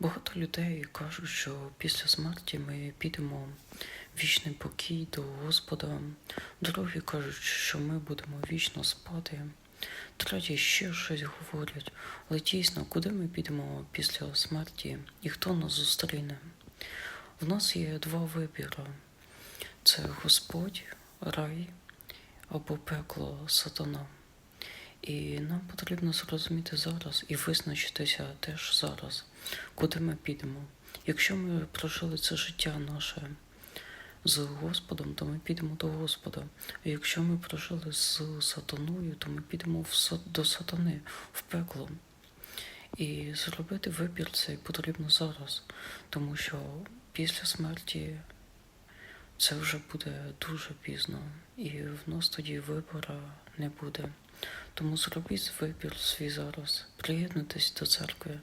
Багато людей кажуть, що після смерті ми підемо в вічний покій до Господа. Другі кажуть, що ми будемо вічно спати. Треті ще щось говорять. Але дійсно, куди ми підемо після смерті і хто нас зустріне? В нас є два вибіри: це Господь, рай або пекло сатана. І нам потрібно зрозуміти зараз і визначитися теж зараз, куди ми підемо. Якщо ми прожили це життя наше з Господом, то ми підемо до Господа. А якщо ми прожили з сатаною, то ми підемо в до сатани, в пекло. І зробити вибір цей потрібно зараз, тому що після смерті це вже буде дуже пізно, і в нас тоді вибору не буде. Тому зробіть вибір свій зараз, приєднуйтесь до церкви,